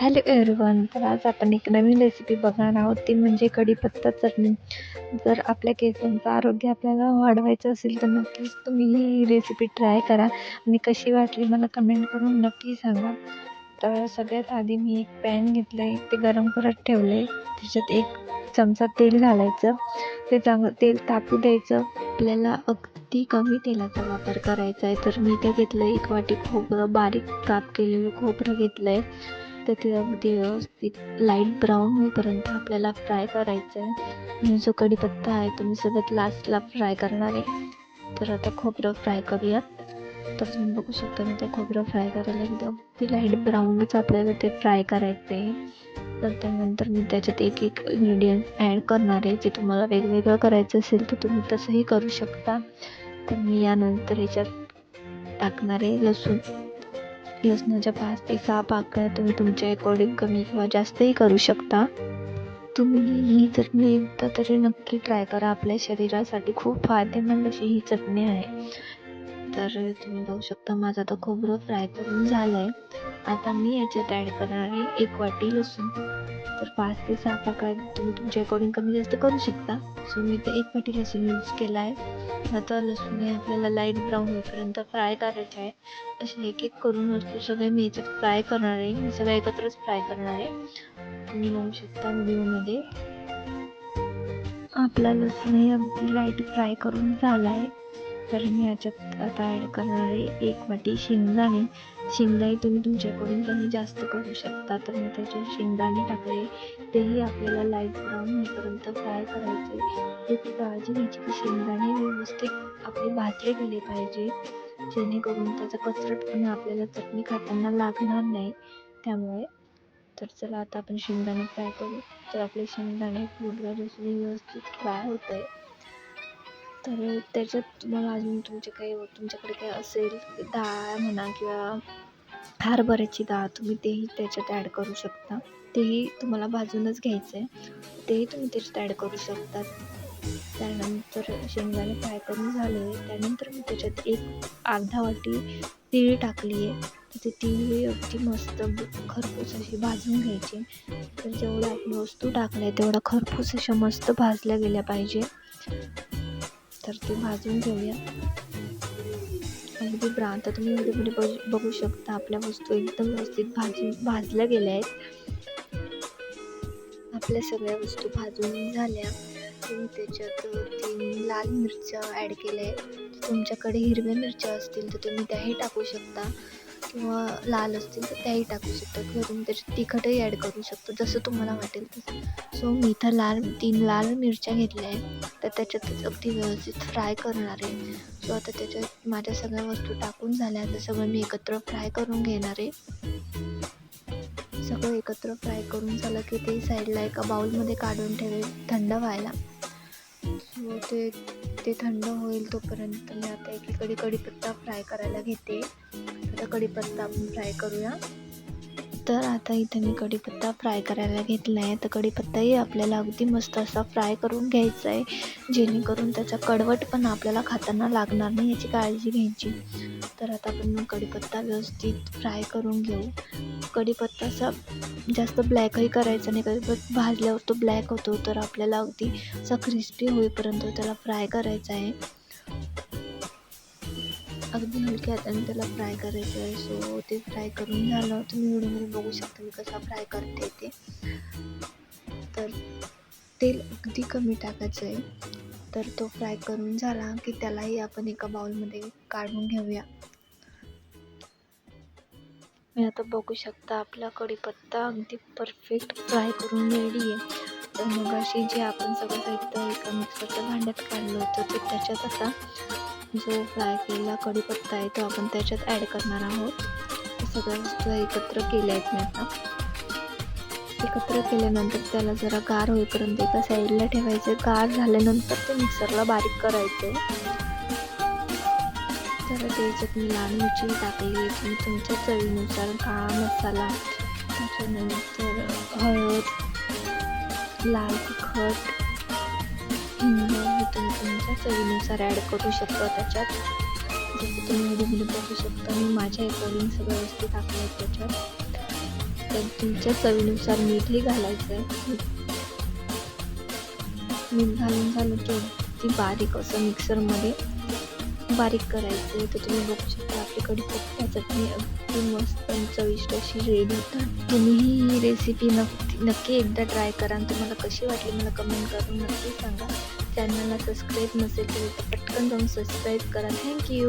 Hello everyone तर आज आपण एक नवीन रेसिपी बघणार आहोत. ती म्हणजे कढीपत्ता चटणी. जर आपल्या केसांचं आरोग्य आपल्याला वाढवायचं असेल तर नक्कीच तुम्ही ही रेसिपी ट्राय करा. आणि कशी वाटली मला कमेंट करून नक्की सांगा. तर सगळ्यात आधी मी एक पॅन घेतलं आहे ते गरम करत ठेवलं आहे त्याच्यात एक चमचा तेल घालायचं. ते चांग तेल तापू द्यायचं. आपल्याला अगदी कमी तेलाचा वापर करायचा आहे. तर मी ते घेतलं एक वाटी खोबरं बारीक काप केलेलं खोबरं घेतलं आहे तर ते अगदी व्यवस्थित लाइट ब्राऊन होईपर्यंत आपल्याला फ्राय करायचं आहे जो कढीपत्ता आहे तो मी सगळ्यात लास्टला फ्राय करणार आहे. तर आता खोबरं फ्राय करूयात. तर तुम्ही बघू शकता मी ते खोबरं फ्राय करायला एकदम ती लाइट ब्राऊनच आपल्याला ते फ्राय करायचं आहे तर त्यानंतर मी त्याच्यात एक एक इन्ग्रेडियंट ॲड करणार आहे जे तुम्हाला वेगवेगळं करायचं असेल तर तुम्ही तसंही करू शकता. तर मी यानंतर याच्यात टाकणार आहे लसूण. लसणाच्या पाच ते सहा पाकळ्या तुम्ही तुमच्या अकॉर्डिंग कमी किंवा जास्तही करू शकता. तुम्ही ही चटणी एकदा तरी नक्की ट्राय करा. आपल्या शरीरासाठी खूप फायदेमंद अशी ही चटणी आहे. तर तुम्ही बघू शकता माझं आता खोबरं फ्राय करून झालं आहे आता मी याच्यात ॲड करणार आहे एक वाटी लसूण. तर पाच ते सहा पाकळ्या तुम्ही तुमच्या अकॉर्डिंग कमी जास्त करू शकता. सो मी तर एक वाटी लसूण यूज केला आहे आता लसूण हे आपल्याला लाइट ब्राऊन होईपर्यंत फ्राय करायचे आहे. असे एक एक करून वस्तू सगळे मी याच्यात फ्राय करणार आहे. मी सगळं एकत्रच फ्राय करणार आहे. तुम्ही बघू शकता व्हिडिओमध्ये आपला लसूण हे अगदी लाइट फ्राय करून झाला आहे. तर मी याच्यात आता ॲड करणार आहे. एक वाटी शेंगदाणे शेंगदाणे तुम्ही तुमच्याकडून कमी जास्त करू शकता. तर मी त्याचे शेंगदाणे टाकले. तेही आपल्याला लाइट ब्राऊन होईपर्यंत फ्राय करायचे. त्याची काळजी घ्यायची की शेंगदाणे व्यवस्थित आपले भाजले गेले पाहिजे. जेणेकरून त्याचा कचरटपणा आपल्याला चटणी खाताना लागणार नाही. त्यामुळे तर चला आता आपण शेंगदाणे फ्राय करू. तर आपले शेंगदाणे पूर्ण लसूण व्यवस्थित फ्राय होत आहे तर त्याच्यात तुम्हाला अजून तुमचे काही तुमच्याकडे काही असेल डाळ म्हणा किंवा हरभऱ्याची डाळ तुम्ही तेही त्याच्यात ॲड करू शकता. तेही तुम्हाला भाजूनच घ्यायचं आहे तेही तुम्ही त्याच्यात ॲड करू शकता. त्यानंतर शेंगदाणे फ्राय करून झाले. त्यानंतर मी त्याच्यात एक अर्धा वाटी तीळ टाकली आहे तर ते तीळ अगदी मस्त खरपूस अशी भाजून घ्यायची. तर जेवढ्या आपली वस्तू टाकल्या तेवढा खरपूस अशा मस्त भाजल्या गेल्या पाहिजे. तर ते भाजून घेऊया. अगदी ब्रा आता तुम्ही व्हिडिओमध्ये बघू बघू शकता आपल्या वस्तू एकदम व्यवस्थित भाजून भाजल्या गेल्या आहेत. आपल्या सगळ्या वस्तू भाजून झाल्या. तुम्ही त्याच्यात तीन लाल मिरच्या ॲड केल्या आहेत. तुमच्याकडे हिरव्या मिरच्या असतील तर तुम्ही त्याही टाकू शकता. किंवा लाल असतील तर त्याही टाकू शकता किंवा तुम्ही त्याच्यात तिखटही ॲड करू शकता जसं तुम्हाला वाटेल तसं. सो मी इथं लाल तीन लाल मिरच्या घेतल्या आहेत. तर त्याच्यातच अगदी व्यवस्थित फ्राय करणार आहे. सो आता त्याच्यात माझ्या सगळ्या वस्तू टाकून झाल्या. तर सगळं मी एकत्र फ्राय करून घेणार आहे. सगळं एकत्र फ्राय करून झालं की ते साईडला एका बाउलमध्ये काढून ठेवेल. थंड व्हायला. सो ते ते थंड होईल तोपर्यंत मी आता एकीकडे कढीपत्ता फ्राय करायला घेते. आता कढीपत्ता आपण फ्राय करूया. तर आता इथे मी कढीपत्ता फ्राय करायला घेतला आहे तर कढीपत्ताही आपल्याला अगदी मस्त असा फ्राय करून घ्यायचा आहे जेणेकरून त्याचा कडवट पण आपल्याला खाताना लागणार नाही याची काळजी घ्यायची. तर आता आपण मग कढीपत्ता व्यवस्थित फ्राय करून घेऊ. कढीपत्ता असा जास्त ब्लॅकही करायचा नाही. कढीपत्ता भाजल्यावर तो ब्लॅक होतो तर आपल्याला अगदी असा क्रिस्पी होईपर्यंत त्याला फ्राय करायचा आहे अगदी हलक्या हाताने त्याला फ्राय करायचं आहे. सो ते फ्राय करून झालं. तुम्ही व्हिडिओमध्ये बघू शकता मी कसा फ्राय करते ते. तर तेल अगदी कमी टाकायचं आहे. तर तो फ्राय करून झाला की त्यालाही आपण एका बाउलमध्ये काढून घेऊया. मी आता बघू शकता आपला कढीपत्ता अगदी परफेक्ट फ्राय करून रेडी आहे. तर मग अशी जे आपण सगळं साहित्य एका मिक्सरच्या भांड्यात काढलं होतं ते त्याच्यात आता जो फ्राय केलेला कढीपत्ता आहे तो आपण त्याच्यात ॲड करणार आहोत. सगळ्या वस्तू एकत्र केल्या आहेत मी आता. एकत्र केल्यानंतर त्याला जरा गार होईपर्यंत एका साईडला ठेवायचं. गार झाल्यानंतर ते मिक्सरला बारीक करायचं. तर त्याच्यात मी लाल मिरची टाकली तुम्ही तुमच्या चवीनुसार काळा मसाला त्याच्यानंतर हळद लाल तिखट हिंग तुम्ही तुमच्या चवीनुसार ॲड करू शकता त्याच्यात. जसं तुम्ही व्हिडिओमध्ये बघू शकता मी माझ्या अकॉर्डिंग सगळ्या वस्तू टाकल्या आहेत त्याच्यात. तर तुमच्या चवीनुसार मीठही घालायचं आहे मीठ घालून झालं की ती बारीक असं मिक्सरमध्ये बारीक करायचं. आहे तर तुम्ही बघू शकता आपल्याकडे कढीपत्ता चटणी अगदी मस्त आणि चविष्ट अशी रेडी होतात तुम्ही ही रेसिपी नक्की नक्की एकदा ट्राय करा आणि तुम्हाला कशी वाटली मला कमेंट करून नक्की सांगा. चॅनलला सबस्क्राईब नसेल तर पटकन जाऊन सबस्क्राईब करा. थँक्यू